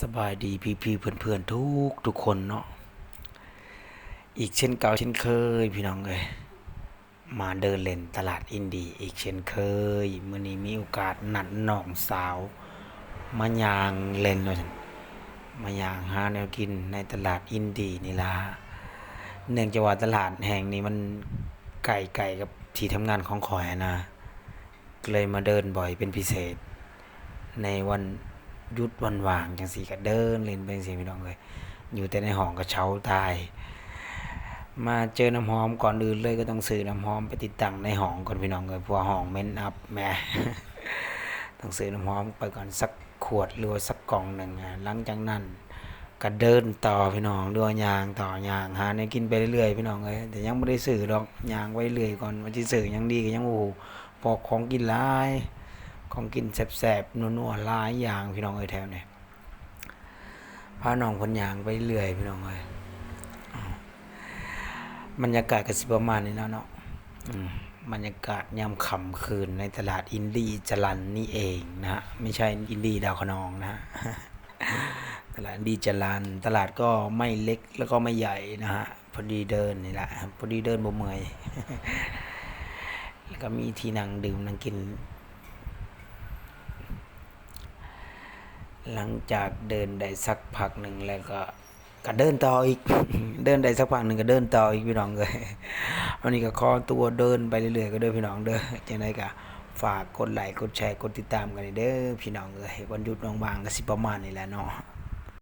สบายดีพี่พี่เพื่อนเพื่อนทุกทุกคนเนาะอีกเช่นเก่าเช่นเคย พี่น้องเอ้ยมาเดินเล่นตลาดอินดีอีกเช่นเคยมื่อนี้มีโอกาสนัดน้องสาว มายางเล่นว่าซั่นมายางหาแนวกินในตลาดอินดีนี่ละเนื่องจากว่าตลาดแห่งนี้มันไกลไกลกับที่ทำงานของขอยนะเลยมาเดินบ่อยเป็นพิเศษ ในวัน ยุดวันว่างจังสีก็เดินเล่นไปจังสีพี่น้องเลยอยู่แต่ในห้องก็เช้าตาย มาเจอน้ำหอมก่อนอื่นเลยก็ต้องซื้อน้ำหอมไปติดตั้งในห้องก่อนพี่น้องเลยเพราะว่าห้องเม้นอัพแม่ต้องซื้อน้ำหอมไปก่อนสักขวดหรือว่าสักกล่องหนึ่งหลังจากนั้นก็เดินต่อพี่น้องด้วยยางต่อยางหาในกินไปเรื่อยๆพี่น้องเลยแต่ยังไม่ได้ซื้อดอกยางไว้เรื่อยก่อนวันที่ซื้อยังดีก็ยังโอ้โหพอของกินหลาย ของกินแสบๆนัวๆหลายอย่างพี่น้องเอ้ยแถวนี้พาน้องคนยางไปเรื่อยพี่น้องเอ้ยอ้าวบรรยากาศก็สิประมาณนี้แล้วเนาะบรรยากาศยามค่ำคืนในตลาดอินดี้จรันนี่เองนะฮะไม่ใช่อินดี้ดาวคะนองนะฮะตลาดอินดี้จรันตลาดก็ไม่เล็กแล้วก็ไม่ใหญ่นะฮะพอดีเดินนี่แหละพอดีเดินบ่เมื่อยแล้วก็มีที่นั่งดื่มนั่งกิน หลังจากเดินได้สักพักหนึ่งแล้วก็ก็เดินต่ออีก เดินได้สักพักหนึ่งก็เดินต่ออีกพี่น้องเลยวันนี้ก็ขอตัวเดินไปเรื่อยๆก็เดินพี่น้องเด้อจังไดก็ฝากกดไลค์กดแชร์กดติดตามกันเด้อพี่น้องเลยวันหยุดบางๆก็สิประมาณนี้แหละเนาะ